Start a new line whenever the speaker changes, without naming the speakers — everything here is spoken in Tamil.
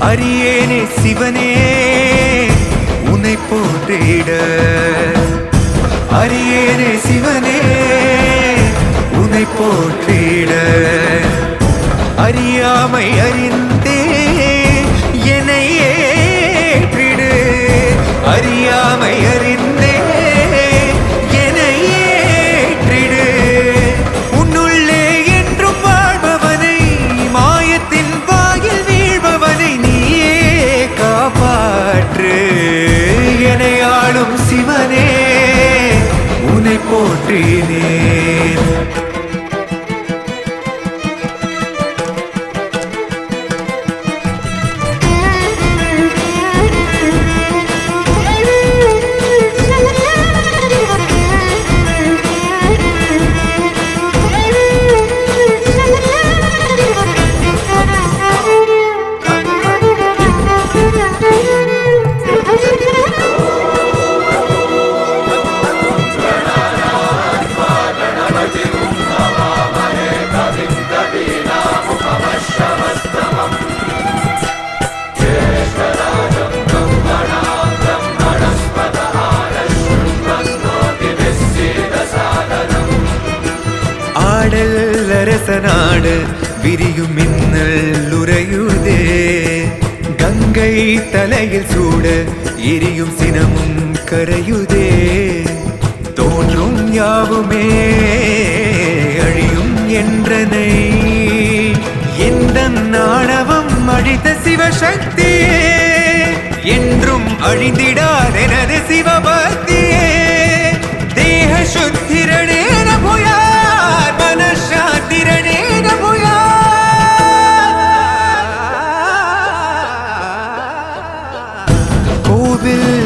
அரியேனே சிவனே உன்னை போற்றிட. அரியேனே சிவனே உன்னை போற்றிட. அறியாமை அறிந்த போற்றினேன் ஆடல் அரச நாடு விரியும் மின்னல் உறையுதே கங்கை தலையில் சூட எரியும் சினமும் கரையுதே. தோன்றும் யாவுமே அழியும் என்றனை. எந்த நாணவம் அழித்த சிவசக்தியே? என்றும் அழிந்திடாதெனது சிவபக்தியே 不必